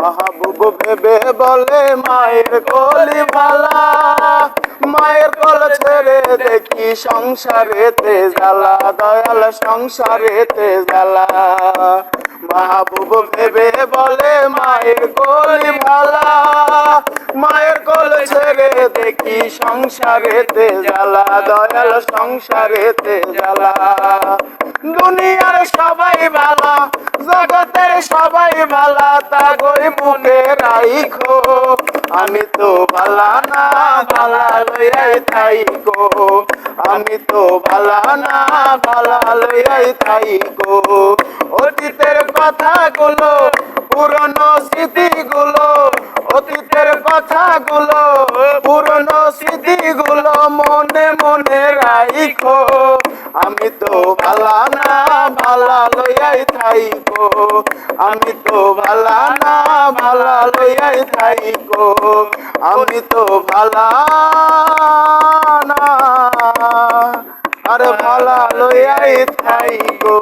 মাহবুব ভেবে বলে, মায়ের কলি ভালা মায়ের কল ছেড়ে দেখি সংসারেতে জ্বালা, দয়াল সংসারেতে জ্বালা। মাহবুব ভেবে বলে, মায়ের কলি ভালা মায়ের কল ছেড়ে দেখি সংসারেতে জ্বালা, দয়াল সংসারেতে জ্বালা। দুনিয়ার সবাই ভালা সবাই ভালা, তা গই বুকে রাইখো? আমি তো ভালা না, ভালা লইয়াই থাইকো। আমি তো ভালা না, ভালা লইয়াই থাইকো। অতীতের কথাগুলো, পুরনো স্মৃতিগুলো, অতীতের কথাগুলো, পুরনো স্মৃতিগুলো মনে মনে রাইখো। আমি তো ভালা না, ভালা লইয়াই থাইকো। আমি তো ভালা না ভালা লইয়াই থাইকো আমি তো ভালা না, আর ভালা লইয়াই থাইকো